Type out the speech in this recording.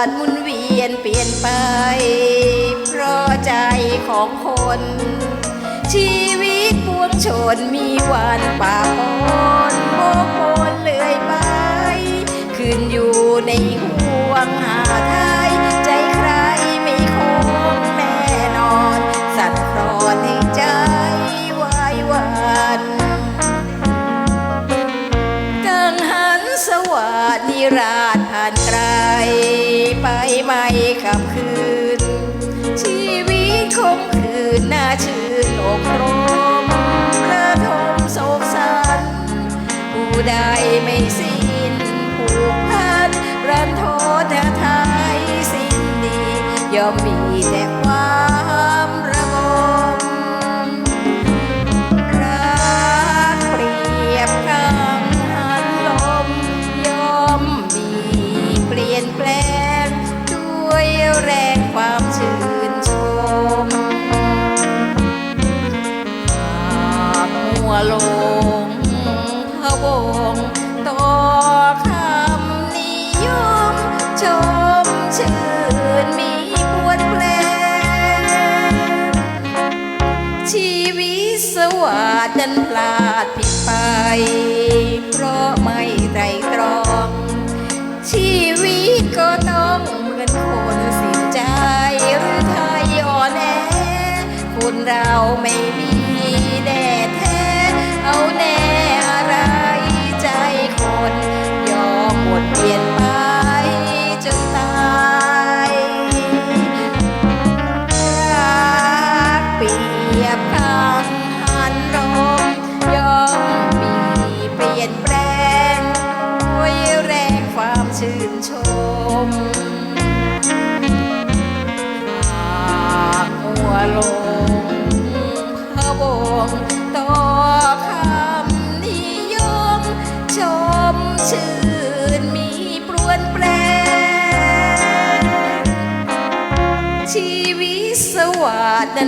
านมุนเวียนเปลี่ยนไป เพราะใจของคน ชีวิตปวงชนมีวันป่าปนโมโหเลื่อยไป ขึ้นอยู่ในห่วงหาทายใจใครไม่คงแน่นอน สัตว์รอในใจวายวันกังหันสวัสดีรา ไปไม่ขับคืน ชีวิตคงคืนน่าชื่นอกรมระทมโศกสัน ผู้ใดไม่สิ้นผูกพันรันโทษไทยสิ้นดีย่อมมีแต่ความระ แรงความชื่นชมหากมัวลงพะวงต่อ วั